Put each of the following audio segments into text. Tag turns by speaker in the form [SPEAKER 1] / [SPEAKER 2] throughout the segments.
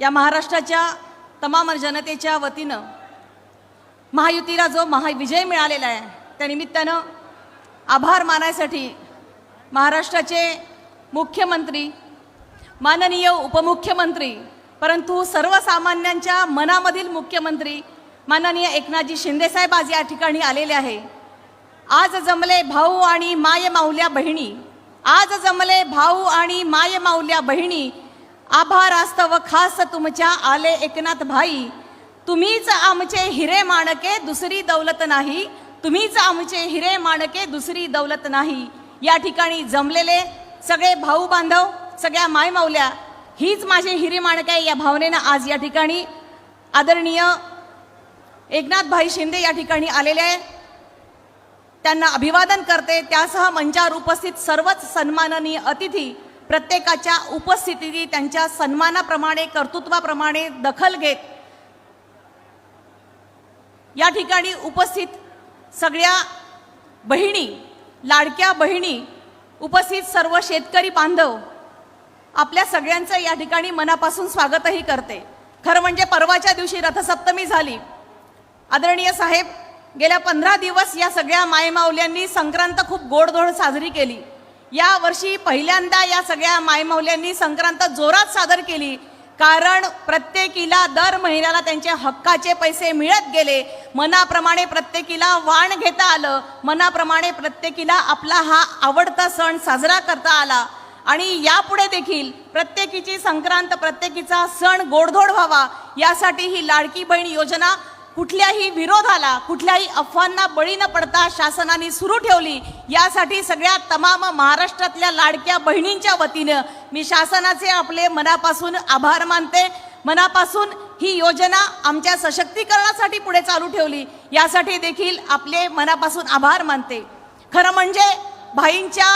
[SPEAKER 1] या महाराष्ट्राच्या तमाम जनतेच्या वतीनं महायुतीला जो महाविजय मिळालेला आहे त्यानिमित्तानं आभार मानायसाठी महाराष्ट्राचे मुख्यमंत्री माननीय उपमुख्यमंत्री परंतु सर्वसामान्यांच्या मनामधील मुख्यमंत्री माननीय एकनाथजी शिंदेसाहेब आज या ठिकाणी आलेले आहे. आज जमले भाऊ आणि माय माऊल्या बहिणी आज जमले भाऊ आणि माय माऊल्या बहिणी आभार आस्तव खास तुमच्या आले एकनाथ भाई. तुम्हीच आमचे हिरे माणके दुसरी दौलत नाही. तुम्हीच आमचे हिरे माणके दुसरी दौलत नाही. या ठिकाणी जमलेले सगळे भाऊ बांधव सगळ्या मायमावल्या हीच माझे हिरे माणके या भावनेनं आज या ठिकाणी आदरणीय एकनाथ भाई शिंदे या ठिकाणी आलेले आहे. त्यांना अभिवादन करते. त्यासह मंचावर उपस्थित सर्वच सन्माननीय अतिथी प्रत्येकाच्या उपस्थितीत त्यांच्या सन्मानाप्रमाणे कर्तृत्वाप्रमाणे दखल घेत या ठिकाणी उपस्थित सगळ्या बहिणी लाडक्या बहिणी उपस्थित सर्व शेतकरी बांधव आपल्या सगळ्यांचं या ठिकाणी मनापासून स्वागतही करते. खरं म्हणजे परवाच्या दिवशी रथसप्तमी झाली. आदरणीय साहेब गेल्या पंधरा दिवस या सगळ्या मायमाऊल्यांनी संक्रांत खूप गोडधोड साजरी केली. या वर्षी पहिल्यांदा या सगळ्या मायमौल्यांनी संक्रांत जोरात सादर केली. कारण प्रत्येकीला दर महिन्याला त्यांच्या हक्काचे पैसे मिळत गेले. मनाप्रमाणे प्रत्येकीला वाण घेता आलं. मनाप्रमाणे प्रत्येकीला आपला हा आवडता सण साजरा करता आला. आणि यापुढे देखील प्रत्येकीची संक्रांत प्रत्येकीचा सण गोडधोड व्हावा. यासाठी ही लाडकी बहीण योजना कुठल्याही विरोधाला कुठल्याही अफवांना बळी न पडता शासनाने सुरू ठेवली यासाठी सगळ्या तमाम महाराष्ट्रातल्या लाडक्या बहिणींच्या वतीनं मी शासनाचे आपले मनापासून आभार मानते. मनापासून ही योजना आमच्या सशक्तीकरणासाठी पुढे चालू ठेवली यासाठी देखील आपले मनापासून आभार मानते. खरं म्हणजे भाईंच्या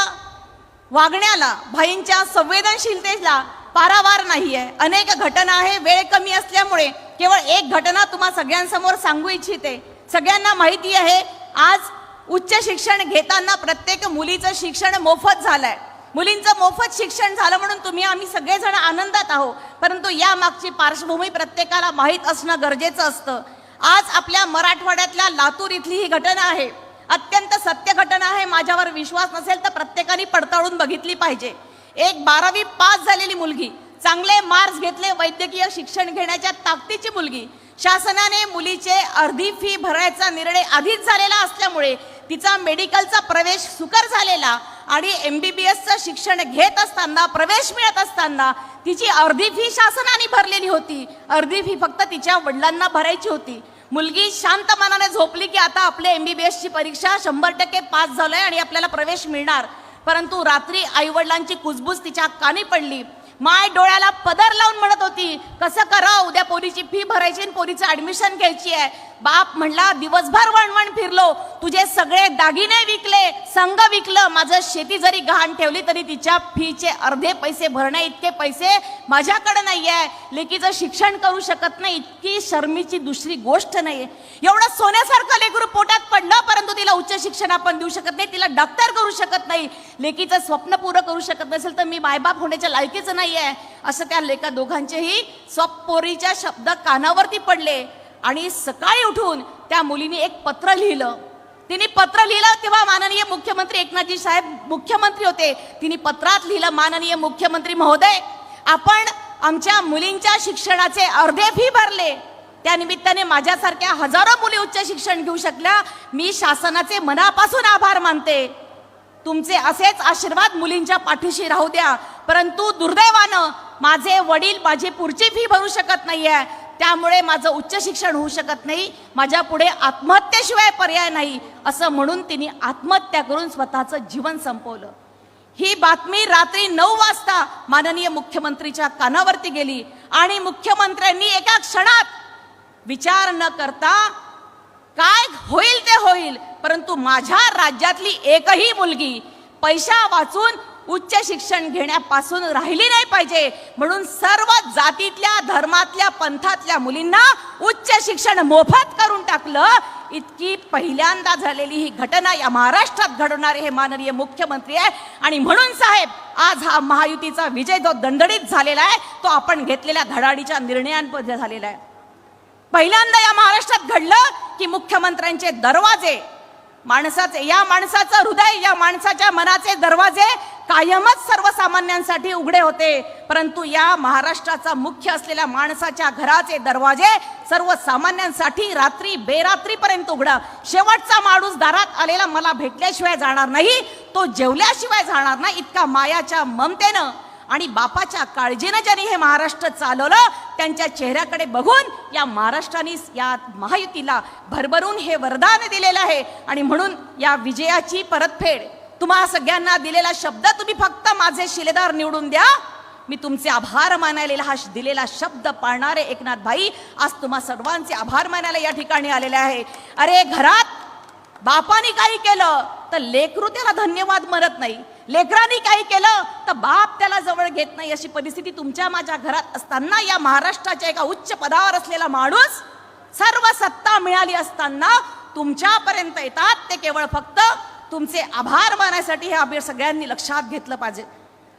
[SPEAKER 1] वागण्याला भाईंच्या संवेदनशीलतेला पारावार नाही आहे अनेक घटना आहे वेळ कमी असल्यामुळे केवळ एक घटना तुम्हा सगळ्यांसमोर सांगू इच्छिते. सगळ्यांना माहिती आहे आज उच्च शिक्षण घेताना प्रत्येक मुलीचं शिक्षण मोफत झालंय. मुलींचं मोफत शिक्षण झालं म्हणून तुम्ही आम्ही सगळेजण आनंदात आहोत. परंतु या मागची पार्श्वभूमी प्रत्येकाला माहीत असणं गरजेचं असतं. आज आपल्या मराठवाड्यातल्या लातूर इथली ही घटना आहे. अत्यंत सत्य घटना आहे. माझ्यावर विश्वास नसेल तर प्रत्येकाने पडताळून बघितली पाहिजे. एक बारावी पास झालेली मुलगी चांगले मार्क्स घेतले वैद्यकीय शिक्षण घेण्याच्या ताकदीची मुलगी. शासनाने मुलीचे अर्धी फी भरायचा निर्णय आधीच झालेला असल्यामुळे तिचा मेडिकलचा प्रवेश सुकर झालेला आणि एम बी बी एसचं शिक्षण घेत असताना प्रवेश मिळत असताना तिची अर्धी फी शासनाने भरलेली होती. अर्धी फी फक्त तिच्या वडिलांना भरायची होती. मुलगी शांत मनाने झोपली की आता आपले एम बी बी एसची परीक्षा शंभर टक्के पास झालोय आणि आपल्याला प्रवेश मिळणार. परंतु रात्री आईवडिलांची कुजबूज तिच्या कानी पडली. माय डोळ्याला पदर लावून म्हणत होती कसं करा उद्या पोरीची फी भरायची आणि पोरीचं ऍडमिशन घ्यायची आहे. बाप म्हणला दिवसभर वणवण फिरलो तुझे सगळे दागिने विकले संघ विकलं माझं शेती जरी गहाण ठेवली तरी तिच्या फीचे अर्धे पैसे भरणे इतके पैसे माझ्याकडे नाही आहे लेकीचं शिक्षण करू शकत नाही इतकी शर्मीची दुसरी गोष्ट नाही एवढं सोन्यासारखं लेकरू पोटात पडलं परंतु तिला उच्च शिक्षण आपण देऊ शकत नाही तिला डॉक्टर करू शकत नाही. लेकीचं स्वप्न पुरं करू शकत नसेल तर मी मायबाप होण्याच्या लायकीचं नाही आहे असं त्या लेखा दोघांचेही स्वपोरीच्या शब्द कानावरती पडले. आणि सकाळी उठून त्या मुलीने एक पत्र लिहिलं. तिने पत्र लिहिलं तेव्हा माननीय मुख्यमंत्री एकनाथजी साहेब मुख्यमंत्री होते. तिने पत्रात लिहिलं माननीय मुख्यमंत्री महोदय आपण आमच्या मुलींच्या शिक्षणाचे अर्धे फी भरले. त्या निमित्ताने माझ्यासारख्या हजारो मुली उच्च शिक्षण घेऊ शकल्या. मी शासनाचे मनापासून आभार मानते. तुमचे असेच आशीर्वाद मुलींच्या पाठीशी राहू द्या. परंतु दुर्दैवानं माझे वडील माझी पुढची फी भरू शकत नाहीये. त्यामुळे माझं उच्च शिक्षण होऊ शकत नाही माझ्या पुढे आत्महत्येशिवाय पर्याय नाही असं म्हणून तिने आत्महत्या करून स्वतःचं जीवन संपवलं. ही बातमी रात्री नऊ वाजता माननीय मुख्यमंत्रीच्या कानावरती गेली आणि मुख्यमंत्र्यांनी एका क्षणात विचार न करता काय होईल ते होईल परंतु माझ्या राज्यातली एकही मुलगी पैसा वाचून उच्च शिक्षण घेण्यापासून राहिली नाही पाहिजे. म्हणून सर्व जातीतल्या धर्मातल्या पंथातल्या मुलींना उच्च शिक्षण मोफत करून टाकलं. इतकी पहिल्यांदा झालेली ही घटना या महाराष्ट्रात घडवणारे हे माननीय मुख्यमंत्री आहे. आणि म्हणून साहेब आज हा महायुतीचा विजय जो दणदणीत झालेला आहे तो आपण घेतलेल्या धडाडीच्या निर्णयांमध्ये झालेला आहे. पहिल्यांदा या महाराष्ट्रात घडलं की मुख्यमंत्र्यांचे दरवाजे माणसाचे या माणसाचं हृदय या माणसाच्या मनाचे दरवाजे कायमच सर्वसामान्यांसाठी उघडे होते. परंतु या महाराष्ट्राचा मुख्य असलेल्या माणसाच्या घराचे दरवाजे सर्वसामान्यांसाठी रात्री बेरात्रीपर्यंत उघडा. शेवटचा माणूस दारात आलेला मला भेटल्याशिवाय जाणार नाही. तो जेवल्याशिवाय जाणार नाही इतका मायाच्या ममतेनं. आणि बापाच्या काळजीनं ज्यांनी हे महाराष्ट्र चालवलं त्यांच्या चेहऱ्याकडे बघून या महाराष्ट्राने या महायुतीला भरभरून हे वरदान दिलेलं आहे. आणि म्हणून या विजयाची परतफेड तुम्हा सगळ्यांना दिलेला शब्द तुम्ही फक्त माझे शिलेदार निवडून द्या. मी तुमचे आभार मानायला हा श- दिलेला शब्द पाळणारे एकनाथ भाई आज तुम्हा सर्वांचे आभार मानायला या ठिकाणी आलेले आहे. अरे घरात बापाने काही केलं तर लेकरू त्याला धन्यवाद म्हणत नाही. लेकरांनी काही केलं तर बाप त्याला जवळ घेत नाही. अशी परिस्थिती तुमच्या माझ्या घरात असताना या महाराष्ट्राच्या एका उच्च पदावर असलेला माणूस सर्व सत्ता मिळाली असताना तुमच्यापर्यंत येतात. ते केवळ फक्त तुमचे आभार मानायसाठी हे आम्ही सगळ्यांनी लक्षात घेतलं पाहिजे.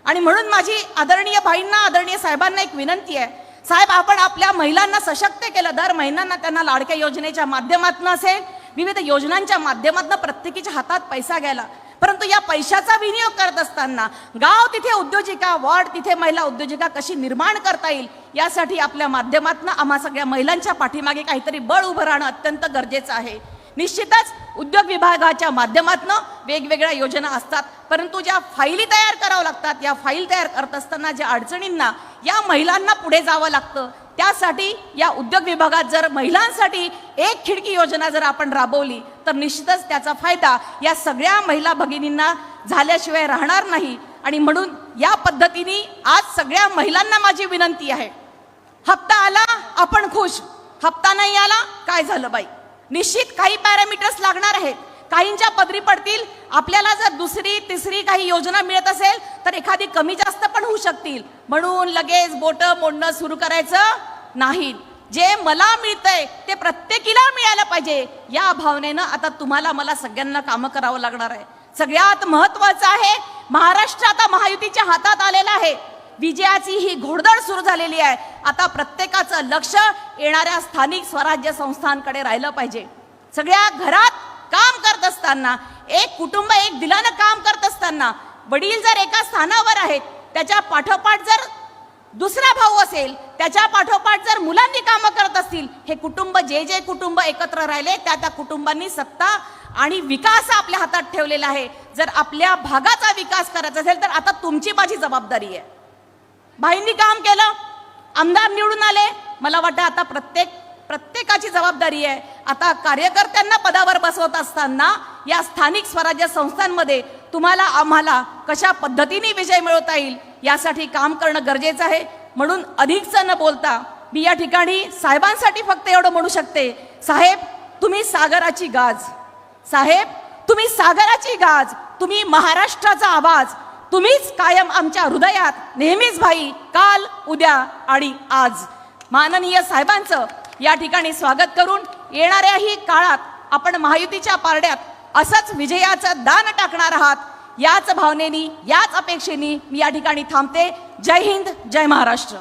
[SPEAKER 1] आणि म्हणून माझी आदरणीय बाईंना आदरणीय साहेबांना एक विनंती आहे. साहेब आपण आपल्या महिलांना सशक्त केलं. दर महिन्यांना त्यांना लाडक्या योजनेच्या माध्यमातून असेल विविध योजनांच्या माध्यमातून प्रत्येकीच्या हातात पैसा गेला परंतु या पैशाचा विनियोग करत असताना गाव तिथे उद्योजिका वॉर्ड तिथे महिला उद्योजिका कशी निर्माण करता येईल यासाठी आपल्या माध्यमातून आम्हा सगळ्या महिलांच्या पाठीमागे काहीतरी बळ उभं राहणं अत्यंत गरजेचं आहे. निश्चितच उद्योग विभागाच्या माध्यमातून वेगवेगळ्या योजना असतात. परंतु ज्या फाईली तयार कराव्या लागतात या फाईल तयार करत असताना ज्या अडचणींना या महिलांना पुढे जावं लागतं त्यासाठी या उद्योग विभागात जर महिलांसाठी एक खिडकी योजना जर आपण राबवली तर निश्चितच त्याचा फायदा या सगळ्या महिला भगिनींना झाल्याशिवाय राहणार नाही. आणि म्हणून या पद्धतीने आज सगळ्या महिलांना माझी विनंती आहे. हप्ता आला आपण खुश. हप्ता नाही आला काय झालं बाई? निश्चित काही पॅरामीटर्स लागणार आहेत. काहींच्या पदरी पडतील. आपल्याला जर दुसरी तिसरी काही योजना मिळत असेल तर एखादी कमी जास्त पण होऊ शकतील. म्हणून लगेच बोट मोडणं सुरू करायचं नाही. जे मला मिळतंय ते प्रत्येकीला मिळायला पाहिजे. या भावनेनं आता तुम्हाला मला सगळ्यांना कामं करावं लागणार आहे. सगळ्यात महत्वाचं आहे महाराष्ट्र आता महायुतीच्या हातात आलेला आहे. विजयाची ही घोडदळ सुरू झालेली आहे. आता प्रत्येकाचं लक्ष येणाऱ्या स्थानिक स्वराज्य संस्थांकडे राहिलं पाहिजे. सगळ्या घरात काम करत असताना एक कुटुंब एक दिलानं काम करत असताना वडील जर एका स्थानावर आहेत त्याच्या पाठोपाठ जर दुसरा भाऊ असेल त्याच्या पाठोपाठ जर मुलांनी कामं करत असतील हे कुटुंब जे जे कुटुंब एकत्र राहिले त्या त्या कुटुंबांनी सत्ता आणि विकास आपल्या हातात ठेवलेला आहे. जर आपल्या भागाचा विकास करायचा असेल तर आता तुमची माझी जबाबदारी आहे. भाईंनी काम केलं आमदार निवडून आले. मला वाटतं आता प्रत्येक प्रत्येकाची जबाबदारी आहे. आता कार्यकर्त्यांना पदावर बसवत असताना या स्थानिक स्वराज्य संस्थांमध्ये तुम्हाला आम्हाला कशा पद्धतीने विजय मिळवता येईल यासाठी काम करणं गरजेचं आहे. म्हणून अधिकचं न बोलता मी या ठिकाणी साहेबांसाठी फक्त एवढं म्हणू शकते. साहेब तुम्ही सागराची गाज. साहेब तुम्ही सागराची गाज. तुम्ही महाराष्ट्राचा आवाज. तुम्हीच कायम आमच्या हृदयात नेहमीच भाई काल उद्या आणि आज. माननीय साहेबांचं या ठिकाणी स्वागत करून येणाऱ्याही काळात आपण महायुतीच्या पारड्यात असंच विजयाचं दान टाकणार आहात. याच भावनेनी याच अपेक्षेनी मी या ठिकाणी थांबते. जय हिंद जय महाराष्ट्र.